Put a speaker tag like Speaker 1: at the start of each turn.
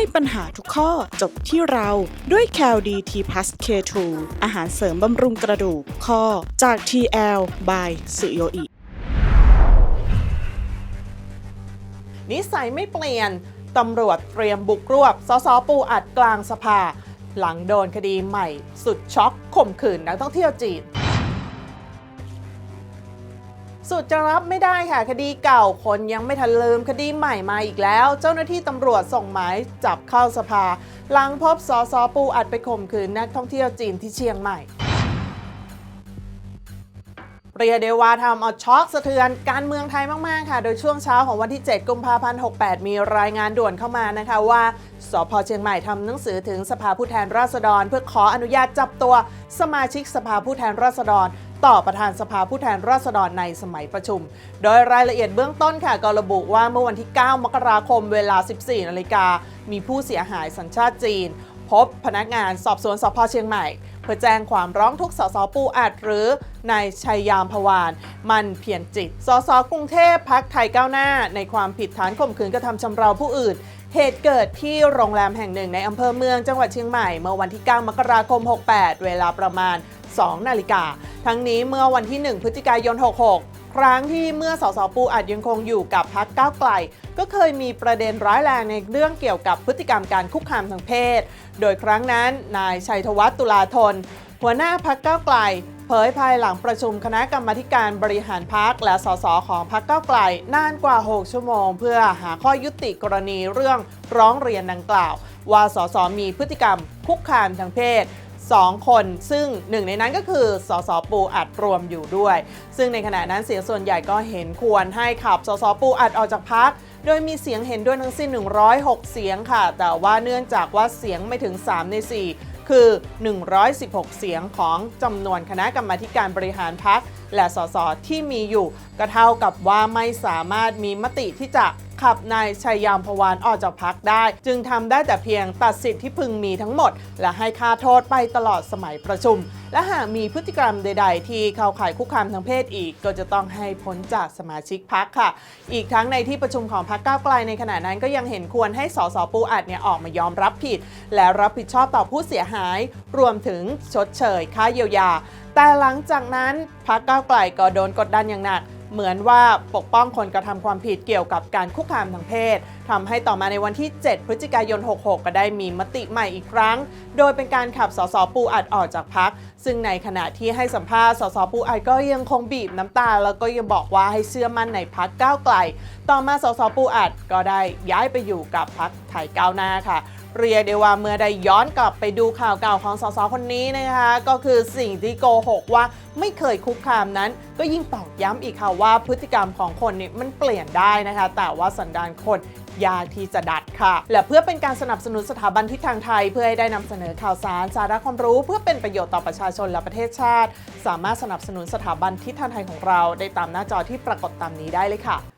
Speaker 1: ให้ปัญหาทุกข้อจบที่เราด้วย c a l d t p l u s K2 อาหารเสริมบำรุงกระดูกข้อจาก TL by สุโยอิ
Speaker 2: นิสัยไม่เปลี่ยน ตำรวจเตรียมบุกรวบสสปูอัดกลางสภา หลังโดนคดีใหม่ สุดช็อกข่มขืนนักท่องเที่ยวจีน สุดจะรับไม่ได้ค่ะ คดีเก่าคนยังไม่ทันลืมคดีใหม่มาอีกแล้ว เจ้าหน้าที่ตำรวจส่งหมายจับเข้าสภา หลังพบสสปูอัดไปข่มขืนนักท่องเที่ยวจีนที่เชียงใหม่ เรียกได้ว่าทำเอาช็อกสะเทือนการเมืองไทยมากๆค่ะ โดยช่วงเช้าของวันที่ 7 กุมภาพันธ์ 68 มีรายงานด่วนเข้ามานะคะว่าสพเชียงใหม่ทำหนังสือถึงสภาผู้แทนราษฎร เพื่อขออนุญาตจับตัวสมาชิกสภาผู้แทนราษฎร ต่อประธานสภาผู้แทนราษฎรในสมัยประชุม โดยรายละเอียดเบื้องต้นค่ะก็ระบุว่าเมื่อวันที่ 9 มกราคมเวลา 14 นาฬิกามีผู้เสียหายสัญชาติจีน พบพนักงานสอบสวนสพเชียงใหม่ พื่อแจ้งความร้องทุกสสปูอัดหรือนายชัยยามพวาน มันเพียรจิต สสกรุงเทพพักไทยก้าวหน้า ในความผิดฐานข่มขืนกระทำชำเราผู้อื่น เหตุเกิดที่โรงแรมแห่งหนึ่งในอำเภอเมืองจังหวัดเชียงใหม่ เมื่อวันที่ 9 มกราคม 68 เวลาประมาณ 2 นาฬิกา ทั้งนี้เมื่อวันที่ 1 พฤศจิกายน 66 ครั้งที่เมื่อสสปูอัดยังคงอยู่กับพักก้าวไกล ก็เคยมีประเด็นร้ายแรงในเรื่องเกี่ยวกับพฤติกรรมการคุกคามทางเพศ โดยครั้งนั้นนายชัยธวัฒน์ตุลาธน หัวหน้าพักก้าวไกลเผยภายหลังประชุมคณะกรรมการบริหารพักและสสของพักเก้าไกลนานกว่า 6 ชั่วโมง เพื่อหาข้อยุติกรณีเรื่องร้องเรียนดังกล่าว ว่าสสมีพฤติกรรมคุกคามทางเพศ 2 คน ซึ่งหนึ่งในนั้นก็คือสสปูอัดรวมอยู่ด้วย ซึ่งในขณะนั้นเสียงส่วนใหญ่ก็เห็นควรให้ขับสสปูอัดออกจากพักโดยมีเสียงเห็นด้วยทั้งสิ้น 106 เสียงค่ะ แต่ว่าเนื่องจากว่าเสียงไม่ถึง 3 ใน 4 คือ 116 เสียงของจำนวนคณะกรรมาธิการบริหารพัก และสสที่มีอยู่ก็เท่ากับว่าไม่สามารถมีมติที่จะขับนายชัยยามพวานออกจากพักได้ จึงทำได้แต่เพียงตัดสิทธิ์ที่พึงมีทั้งหมด และให้ค่าโทษไปตลอดสมัยประชุม และหากมีพฤติกรรมใด ๆ ที่เข้าข่ายคุกคามทางเพศอีก ก็จะต้องให้พ้นจากสมาชิกพักค่ะ อีกทั้งในที่ประชุมของพักก้าวไกลในขณะนั้นก็ยังเห็นควรให้สสปูอัดเนี่ยออกมายอมรับผิด และรับผิดชอบต่อผู้เสียหาย รวมถึงชดเชย ค่าเยียวยา แต่หลังจากนั้นพักก้าวไกลก็โดนกดดันอย่างหนัก เหมือนว่าปกป้องคนกระทำความผิดเกี่ยวกับการคุกคามทางเพศทำให้ต่อมาในวันที่ 7 พฤศจิกายน 66 ก็ได้มีมติใหม่อีกครั้ง โดยเป็นการขับสสปูอัดออกจากพัก ซึ่งในขณะที่ให้สัมภาษณ์สสปูอัดก็ยังคงบีบน้ำตา แล้วก็ยังบอกว่าให้เชื่อมั่นในพักก้าวไกล ต่อมาสสปูอัดก็ได้ย้ายไปอยู่กับพักไทยก้าวหน้าค่ะ เรียกได้ว่าเมื่อได้ย้อนกลับไปดูข่าวเก่าของสสคนนี้นะคะ ก็คือสิ่งที่โกหกว่าไม่เคยคุกคามนั้น ก็ยิ่งตอกย้ำอีกค่ะว่าพฤติกรรมของคนนี่มันเปลี่ยนได้นะคะ แต่ว่าสันดานคนยากที่จะดัดค่ะ และเพื่อเป็นการสนับสนุนสถาบันทิศทางไทย เพื่อให้ได้นำเสนอข่าวสารสาระความรู้ เพื่อเป็นประโยชน์ต่อประชาชนและประเทศชาติ สามารถสนับสนุนสถาบันทิศทางไทยของเรา ได้ตามหน้าจอที่ปรากฏตามนี้ได้เลยค่ะ